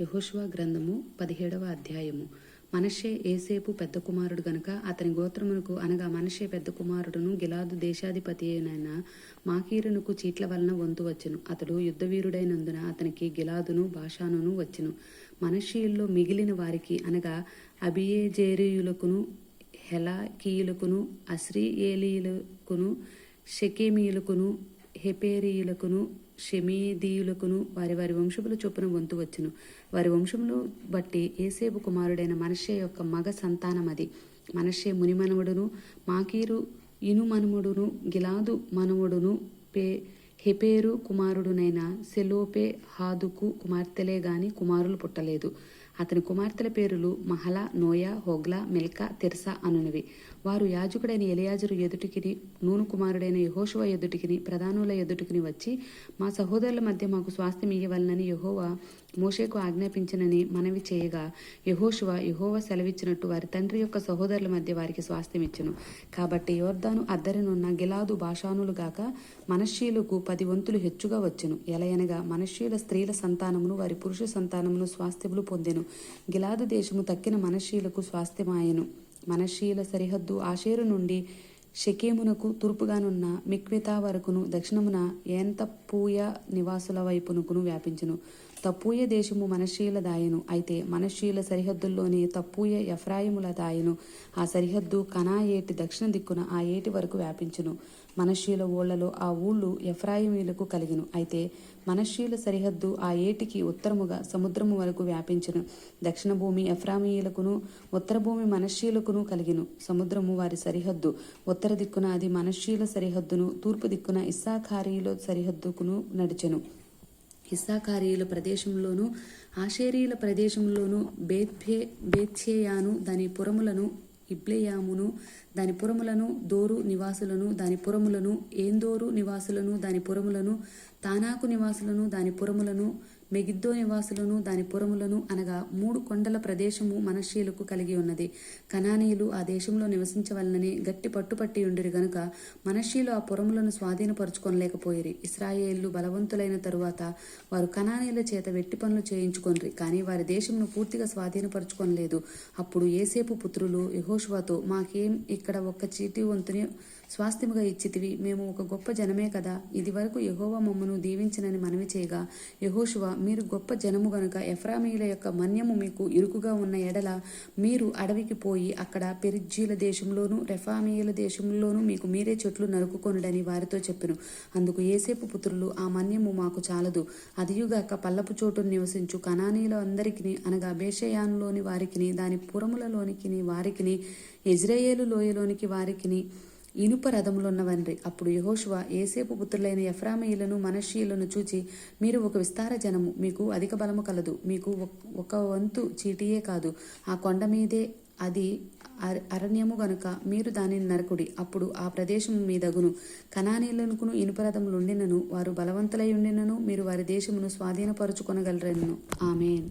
యహోష్వా గ్రంథము పదిహేడవ అధ్యాయము. మనషే ఏసేపు పెద్ద కుమారుడు గనుక అతని గోత్రమునకు అనగా మనషే పెద్ద కుమారుడును గిలాదు దేశాధిపతి అయిన మాకీరునకు చీట్ల వలన వంతు వచ్చెను. అతడు యుద్ధవీరుడైనందున అతనికి గిలాదును భాషానును వచ్చెను. మనషీయుల్లో మిగిలిన వారికి అనగా అబియేజేరియులకును హెలాకీయులకును అస్రియేలీయులకును షకేమీయులకును హెపేరీయులకును షెమీదీయులకును వారి వారి వంశముల చొప్పున వంతు వచ్చును. వారి వంశములు బట్టి ఏసేపు కుమారుడైన మనషే యొక్క మగ సంతానం అది. మనషే మునిమనవుడును మాకీరు ఇనుమనుముడును గిలాదు మనవుడును పే హెపేరు కుమారుడునైన సెలోపే హాదుకు కుమార్తెలే గాని కుమారులు పుట్టలేదు. అతని కుమార్తెల పేరులు మహల నోయ హోగ్లా మిల్కా తెర్సా అనునవి. వారు యాజకుడైన ఎలియాజరు ఎదుటికిని నూను కుమారుడైన యహోశువ ఎదుటికిని ప్రధానుల ఎదుటికిని వచ్చి మా సహోదరుల మధ్య మాకు స్వాస్థ్యం ఇయ్యవలనని యహోవా మోషేకు ఆజ్ఞాపించనని మనవి చేయగా యహోశువ యహోవ సెలవిచ్చినట్టు వారి తండ్రి యొక్క సహోదరుల మధ్య వారికి స్వాస్థ్యం ఇచ్చును కాబట్టి యోర్దాను అద్దరినున్న గిలాదు భాషానులు గాక మనశ్శీలకు పది వంతులు హెచ్చుగా వచ్చును. ఎలయనగా మనశ్శీల స్త్రీల సంతానమును వారి పురుష సంతానమును స్వాస్థ్యములు పొందెను. గిలాదు దేశము తక్కిన మనశ్శీలకు స్వాస్థ్యమాయెను. మనశ్శీల సరిహద్దు ఆషేరు నుండి షకేమునకు తూర్పుగానున్న మిక్వితా వరకును దక్షిణమున ఏంతపూయ నివాసుల వైపునకును వ్యాపించును. తప్పూయ దేశము మనశీల దాయను. అయితే మనశీల సరిహద్దుల్లోని తప్పూయ ఎఫ్రాయిముల దాయను. ఆ సరిహద్దు కనా ఏటి దక్షిణ దిక్కున ఆ ఏటి వరకు వ్యాపించును. మనశ్శీల ఊళ్ళలో ఆ ఊళ్ళు ఎఫ్రాయిమీలకు కలిగిను. అయితే మనశీల సరిహద్దు ఆ ఏటికి ఉత్తరముగా సముద్రము వరకు వ్యాపించును. దక్షిణ భూమి ఎఫ్రామీయులకును ఉత్తర భూమి మనశీలకును కలిగిను. సముద్రము వారి సరిహద్దు. ఉత్తర దిక్కున అది మనశీల సరిహద్దును తూర్పు దిక్కున ఇస్సాఖారీలో సరిహద్దుకును నడిచెను. ఇస్సాకారీయుల ప్రదేశంలోను ఆషేరీయుల ప్రదేశంలోను బేత్ఫే బేత్షేయాను దాని పురములను ఇబ్లేయామును దాని పురములను దోరు నివాసులను దాని పురములను ఏందోరు నివాసులను దాని పురములను తానాకు నివాసులను దాని పురములను మెగిద్దో నివాసులను దాని పురములను అనగా మూడు కొండల ప్రదేశము మనషీలకు కలిగి ఉన్నది. కనానీయులు ఆ దేశంలో నివసించవలనని గట్టి పట్టుపట్టి ఉండిరి గనుక మనషీలు ఆ పురములను స్వాధీనపరుచుకొనలేకపోయిరి. ఇస్రాయేళ్ళు బలవంతులైన తరువాత వారు కనానీయుల చేత వెట్టి పనులు చేయించుకొనిరి కానీ వారి దేశమును పూర్తిగా స్వాధీనపరుచుకొనలేదు. అప్పుడు ఏసేపు పుత్రులు యహోష్వాతో మాకేం ఇక్కడ ఒక్క చీటి వంతుని స్వాస్థ్యముగా ఇచ్చితివి. మేము ఒక గొప్ప జనమే కదా. ఇది వరకు యహోవ మమ్మను దీవించనని మనవి చేయగా యహోశువ మీరు గొప్ప జనము గనుక ఎఫ్రామీయుల యొక్క మన్యము మీకు ఇరుకుగా ఉన్న ఎడల మీరు అడవికి పోయి అక్కడ పెరిజ్జీల దేశంలోనూ రెఫామీయుల దేశంలోనూ మీకు మీరే చెట్లు నరుకుకొనుడని వారితో చెప్పెను. అందుకు ఏసేపు పుత్రులు ఆ మన్యము మాకు చాలదు. అదియుగాక పల్లపు చోటు నివసించు. కణానీల అందరికిని అనగా బేషయానులోని వారికిని దాని పురములలోనికి వారికిని ఇజ్రాయేలు లోయలోనికి వారికిని ఇనుప రథములున్నవన్రి అప్పుడు యహోశువ ఏసేపు పుత్రులైన ఎఫ్రామీయులను మనషీయులను చూచి మీరు ఒక విస్తార జనము మీకు అధిక బలము కలదు. మీకు ఒక వంతు చీటియే కాదు. ఆ కొండ మీదే అది అరణ్యము గనుక మీరు దానిని నరకుడి. అప్పుడు ఆ ప్రదేశం మీదగును. కణానీలనుకును ఇనుపరథములుండినను వారు బలవంతులై ఉండినను మీరు వారి దేశమును స్వాధీనపరుచుకొనగలరను ఆమెన్.